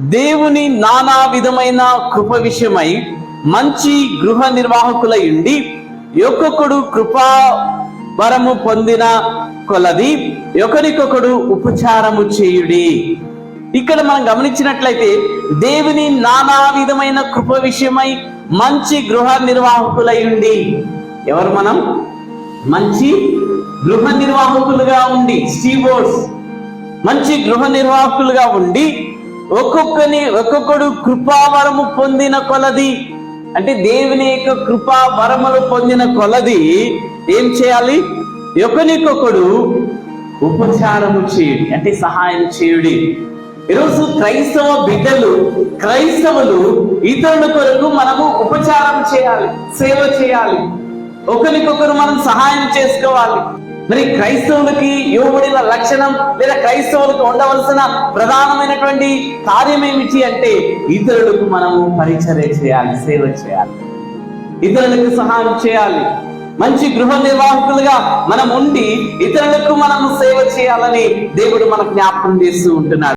దేవుని నానా విధమైన కృప విషయమై మంచి గృహ నిర్వాహకులై ఉండి ఒక్కొక్కడు కృపా వరము పొందిన కొలది ఒకరికొకడు ఉపచారము చేయుడి. ఇక్కడ మనం గమనించినట్లయితే దేవుని నానా విధమైన కృప విషయమై మంచి గృహ నిర్వాహకులై ఉండి. ఎవరు మనం? మంచి గృహ నిర్వాహకులుగా ఉండి స్టీబోర్డ్స్ మంచి గృహ నిర్వాహకులుగా ఉండి ఒక్కొక్కని ఒక్కొక్కడు కృపావరము పొందిన కొలది. అంటే దేవుని యొక్క కృపా వరములు పొందిన కొలది ఏం చేయాలి? ఒకరికొకడు ఉపచారము చేయుడి అంటే సహాయం చేయుడి. ఈరోజు క్రైస్తవ బిడ్డలు క్రైస్తవులు ఇతరుల కొరకు మనము ఉపచారం చేయాలి సేవ చేయాలి. ఒకరికొకరు మనం సహాయం చేసుకోవాలి. మరి క్రైస్తవులకి ఇవ్వబడిన లక్షణం లేదా క్రైస్తవులకు ఉండవలసిన ప్రధానమైనటువంటి కార్యం ఏమిటి అంటే ఇతరులకు మనము పరిచర్య చేయాలి సేవ చేయాలి. ఇతరులకు సహాయం చేయాలి. మంచి గృహ నిర్వాహకులుగా మనం ఉండి ఇతరులకు మనము సేవ చేయాలని దేవుడు మనకు జ్ఞాపకం చేస్తూ ఉంటున్నాడు.